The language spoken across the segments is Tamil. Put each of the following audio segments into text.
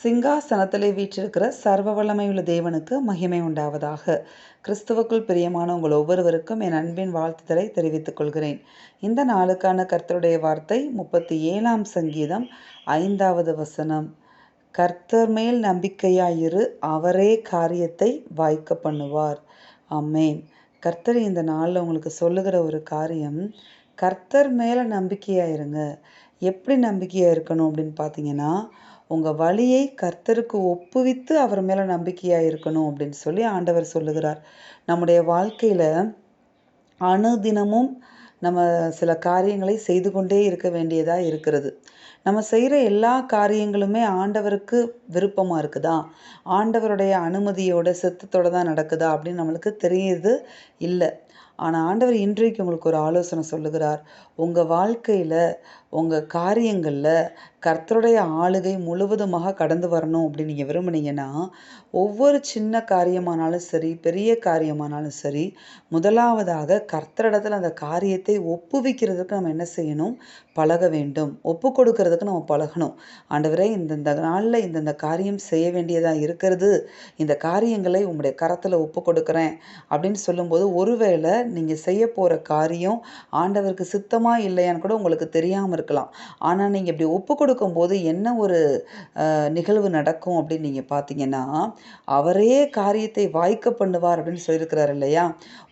சிங்காசனத்திலே வீற்றிருக்கிற சர்வ வல்லமையுள்ள தேவனுக்கு மகிமை உண்டாவதாக. கிறிஸ்துவுக்குள் பிரியமான உங்கள் ஒவ்வொருவருக்கும் என் அன்பின் வாழ்த்துதலை தெரிவித்துக் கொள்கிறேன். இந்த நாளுக்கான கர்த்தருடைய வார்த்தை முப்பத்தி ஏழாம் சங்கீதம் ஐந்தாவது வசனம். கர்த்தர் மேல் நம்பிக்கையாயிரு அவரே காரியத்தை வாய்க்க பண்ணுவார். அம்மேன் கர்த்தர் இந்த நாளில் உங்களுக்கு சொல்லுகிற ஒரு காரியம் கர்த்தர் மேலே நம்பிக்கையாயிருங்க எப்படி நம்பிக்கையாக இருக்கணும் அப்படின்னு பார்த்தீங்கன்னா உங்கள் வழியை கர்த்தருக்கு ஒப்புவித்து அவர் மேலே நம்பிக்கையாக இருக்கணும் அப்படின்னு சொல்லி ஆண்டவர் சொல்லுகிறார். நம்முடைய வாழ்க்கையில் அணுதினமும் நம்ம சில காரியங்களை செய்து கொண்டே இருக்க வேண்டியதாக இருக்கிறது. நம்ம செய்கிற எல்லா காரியங்களுமே ஆண்டவருக்கு விருப்பமாக இருக்குதா? ஆண்டவருடைய அனுமதியோட சித்தத்தோடு தான் நடக்குதா அப்படின்னு நம்மளுக்கு தெரியுது இல்லை. ஆனால் ஆண்டவர் இன்றைக்கு உங்களுக்கு ஒரு ஆலோசனை சொல்லுகிறார். உங்கள் வாழ்க்கையில் உங்கள் காரியங்களில் கர்த்தருடைய ஆளுகை முழுவதுமாக கடந்து வரணும் அப்படின்னு நீங்கள் விரும்புனீங்கன்னா ஒவ்வொரு சின்ன காரியமானாலும் சரி பெரிய காரியமானாலும் சரி முதலாவதாக கர்த்தரிடத்தில் அந்த காரியத்தை ஒப்புவிக்கிறதுக்கு நம்ம என்ன செய்யணும்? பழக வேண்டும். ஒப்பு கொடுக்கறதுக்கு நம்ம பழகணும். ஆண்டவரே இந்தந்த நாளில் இந்தந்த காரியம் செய்ய வேண்டியதாக இருக்கிறது. இந்த காரியங்களை உங்களுடைய கரத்தில் ஒப்பு கொடுக்குறேன் அப்படின்னு சொல்லும்போது ஒருவேளை நீங்கள் செய்ய போகிற காரியம் ஆண்டவருக்கு சித்தமாக இல்லையான்னு கூட உங்களுக்கு தெரியாமல் இருக்கலாம். ஆனால் நீங்கள் இப்படி ஒப்பு கொடுக்கும்போது என்ன ஒரு நிகழ்வு நடக்கும் அப்படின்னு நீங்கள் பார்த்தீங்கன்னா அவரே காரியத்தை வாய்க்க பண்ணுவார் அப்படின்னு சொல்லியிருக்கிறார் இல்லையா?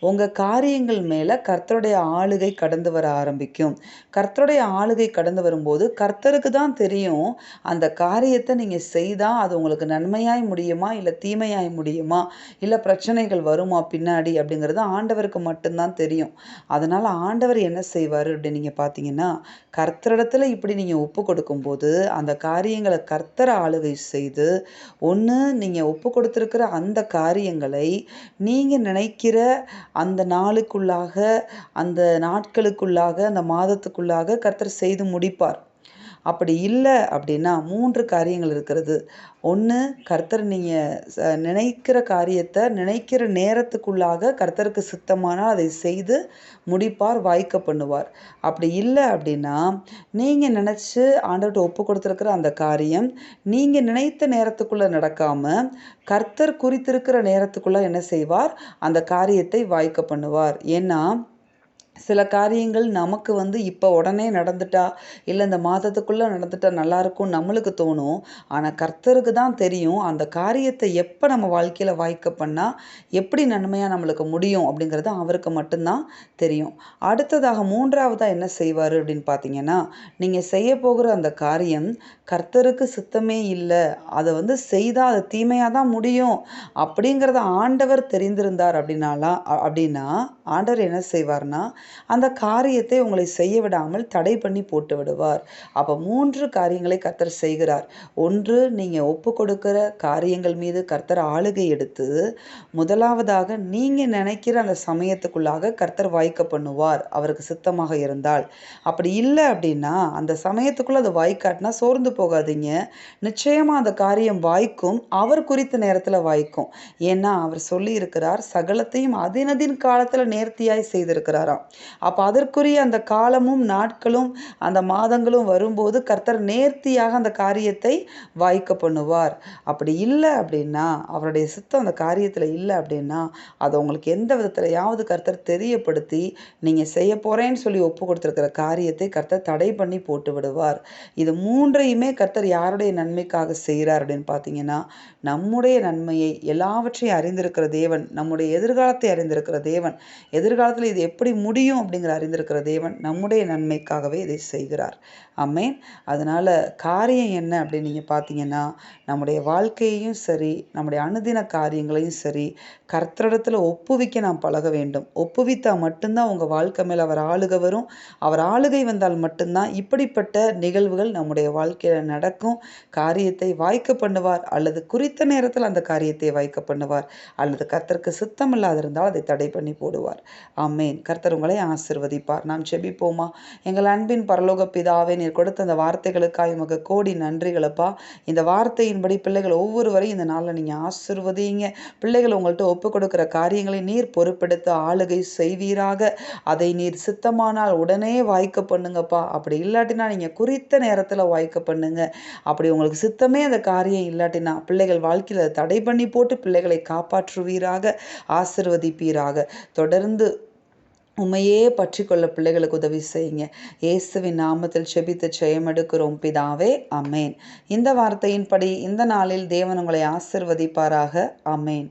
உங்கள் காரியங்கள் மேலே கர்த்தருடைய ஆளுகை கடந்து வர ஆரம்பிக்கும். கர்த்தருடைய ஆளுகை கடந்து வரும்போது கர்த்தருக்கு தான் தெரியும் அந்த காரியத்தை நீங்கள் செய்தால் அது உங்களுக்கு நன்மையாய் முடியுமா? இல்லை தீமையாய் முடியுமா? இல்லை பிரச்சனைகள் வருமா பின்னாடி அப்படிங்கிறது ஆண்டவருக்கு மட்டும் மட்டும்தான் தெரியும். அதனால் ஆண்டவர் என்ன செய்வார் அப்படின்னு நீங்கள் பார்த்தீங்கன்னா கர்த்தரிடத்துல இப்படி நீங்கள் ஒப்பு கொடுக்கும்போது அந்த காரியங்களை கர்த்தர ஆளுகை செய்து ஒன்று நீங்கள் ஒப்பு கொடுத்துருக்கிற அந்த காரியங்களை நீங்கள் நினைக்கிற அந்த நாளுக்குள்ளாக அந்த நாட்களுக்குள்ளாக அந்த மாதத்துக்குள்ளாக கர்த்தர் செய்து முடிப்பார். அப்படி இல்லை அப்படின்னா மூன்று காரியங்கள் இருக்கிறது. ஒன்று கர்த்தர் நீங்கள் நினைக்கிற காரியத்தை நினைக்கிற நேரத்துக்குள்ளாக கர்த்தருக்கு சித்தமானால் அதை செய்து முடிப்பார் வாய்க்க பண்ணுவார். அப்படி இல்லை அப்படின்னா நீங்கள் நினச்சி ஆண்டவர்கிட்ட ஒப்பு கொடுத்துருக்கிற அந்த காரியம் நீங்கள் நினைத்த நேரத்துக்குள்ளே நடக்காமல் கர்த்தர் குறித்திருக்கிற நேரத்துக்குள்ளே என்ன செய்வார்? அந்த காரியத்தை வாய்க்க பண்ணுவார். ஏன்னா சில காரியங்கள் நமக்கு வந்து இப்போ உடனே நடந்துட்டா இல்லை இந்த மாதத்துக்குள்ளே நடந்துட்டா நல்லாயிருக்கும் நம்மளுக்கு தோணும். ஆனால் கர்த்தருக்கு தான் தெரியும் அந்த காரியத்தை எப்போ நம்ம வாழ்க்கையில் வாய்க்க பண்ணால் எப்படி நன்மையாக நம்மளுக்கு முடியும் அப்படிங்கிறது அவருக்கு மட்டும்தான் தெரியும். அடுத்ததாக மூன்றாவதாக என்ன செய்வார் அப்படின்னு பார்த்தீங்கன்னா நீங்கள் செய்ய போகிற அந்த காரியம் கர்த்தருக்கு சுத்தமே இல்லை அதை வந்து செய்தால் அது தீமையாக தான் முடியும் அப்படிங்கிறத ஆண்டவர் தெரிந்திருந்தார் அப்படின்னாலாம் அப்படின்னா ஆண்டவர் என்ன செய்வார்னா அந்த காரியத்தை உங்களை செய்ய விடாமல் தடை பண்ணி போட்டு விடுவார். அப்போ மூன்று காரியங்களை கர்த்தர் செய்கிறார். ஒன்று நீங்கள் ஒப்பு கொடுக்கிற காரியங்கள் மீது கர்த்தர் ஆளுகை எடுத்து முதலாவதாக நீங்கள் நினைக்கிற அந்த சமயத்துக்குள்ளாக கர்த்தர் வாய்க்க பண்ணுவார். அவருக்கு சித்தமாக இருந்தால். அப்படி இல்லை அப்படின்னா அந்த சமயத்துக்குள்ளே அது வாய்க்காட்டினா சோர்ந்து போகாதீங்க. நிச்சயமாக அந்த காரியம் வாய்க்கும் அவர் குறித்த நேரத்தில் வாய்க்கும். ஏன்னா அவர் சொல்லி இருக்கிறார் சகலத்தையும் அதினதின் காலத்தில் நேர்த்தியாய் செய்திருக்கிறாராம். அப்போ அதற்குரிய அந்த காலமும் நாட்களும் அந்த மாதங்களும் வரும்போது கர்த்தர் நேர்த்தியாக அந்த காரியத்தை வாய்க்க பண்ணுவார். அப்படி இல்லை அப்படின்னா அவருடைய சித்தம் அந்த காரியத்தில் இல்லை அப்படின்னா அதை உங்களுக்கு எந்த விதத்திலையாவது கர்த்தர் தெரியப்படுத்தி நீங்கள் செய்ய போகிறேன்னு சொல்லி ஒப்பு கொடுத்துருக்கிற காரியத்தை கர்த்தர் தடை பண்ணி போட்டு விடுவார். இது மூன்றையுமே கர்த்தர் யாருடைய நன்மைக்காக செய்கிறார் அப்படின்னு பார்த்தீங்கன்னா நம்முடைய நன்மையை எல்லாவற்றையும் அறிந்திருக்கிற தேவன் நம்முடைய எதிர்காலத்தை அறிந்திருக்கிற தேவன் எதிர்காலத்தில் இது எப்படி முடியும் அப்படிங்கிற அறிந்திருக்கிற தேவன் நம்முடைய நன்மைக்காகவே இதை செய்கிறார். அம்மேன் அதனால் காரியம் என்ன அப்படின்னு நீங்கள் பார்த்தீங்கன்னா நம்முடைய வாழ்க்கையையும் சரி நம்முடைய அனுதின காரியங்களையும் சரி கர்த்தரிடத்தில் ஒப்புவிக்க நாம் பழக வேண்டும். ஒப்புவித்தால் மட்டும்தான் உங்கள் வாழ்க்கை மேலே அவர் ஆளுக வரும். அவர் ஆளுகை வந்தால் மட்டும்தான் இப்படிப்பட்ட நிகழ்வுகள் நம்முடைய வாழ்க்கையில் நடக்கும். காரியத்தை வாய்க்க பண்ணுவார் அல்லது குறித்த நேரத்தில் அந்த காரியத்தை வாய்க்க பண்ணுவார் அல்லது கர்த்தருக்கு சித்தம் இல்லாதிருந்தால் அதை தடை பண்ணி போடுவார். ஆமேன் கர்த்தர் உங்களை எங்களை ஆசிர்வதிப்பார். நாம் செபிப்போமா எங்கள் அன்பின் பரலோக பிதாவே நீர் கொடுத்த அந்த வார்த்தைகளுக்காக உமக்கு கோடி நன்றிகளப்பா. இந்த வார்த்தையின்படி பிள்ளைகள் ஒவ்வொருவரையும் இந்த நாளில் நீங்கள் ஆசிர்வதிங்க. பிள்ளைகள் உங்கள்கிட்ட ஒப்பு கொடுக்குற காரியங்களை நீர் பொறுப்பெடுத்து ஆளுகை செய்வீராக. அதை நீர் சித்தமானால் உடனே வாய்க்க பண்ணுங்கப்பா. அப்படி இல்லாட்டினா நீங்கள் குறித்த நேரத்தில் வாய்க்க பண்ணுங்க. அப்படி உங்களுக்கு சித்தமே அந்த காரியம் இல்லாட்டினா பிள்ளைகள் வாழ்க்கையில் அதை தடை பண்ணி போட்டு பிள்ளைகளை காப்பாற்றுவீராக ஆசிர்வதிப்பீராக. தொடர்ந்து உண்மையே பற்றி கொள்ள பிள்ளைகளுக்கு உதவி செய்யுங்க. இயேசுவின் நாமத்தில் செபித்து ஜெயமெடுக்கிறோம் பிதாவே அமேன் இந்த வார்த்தையின்படி இந்த நாளில் தேவன் உங்களை ஆசிர்வதிப்பாராக அமேன்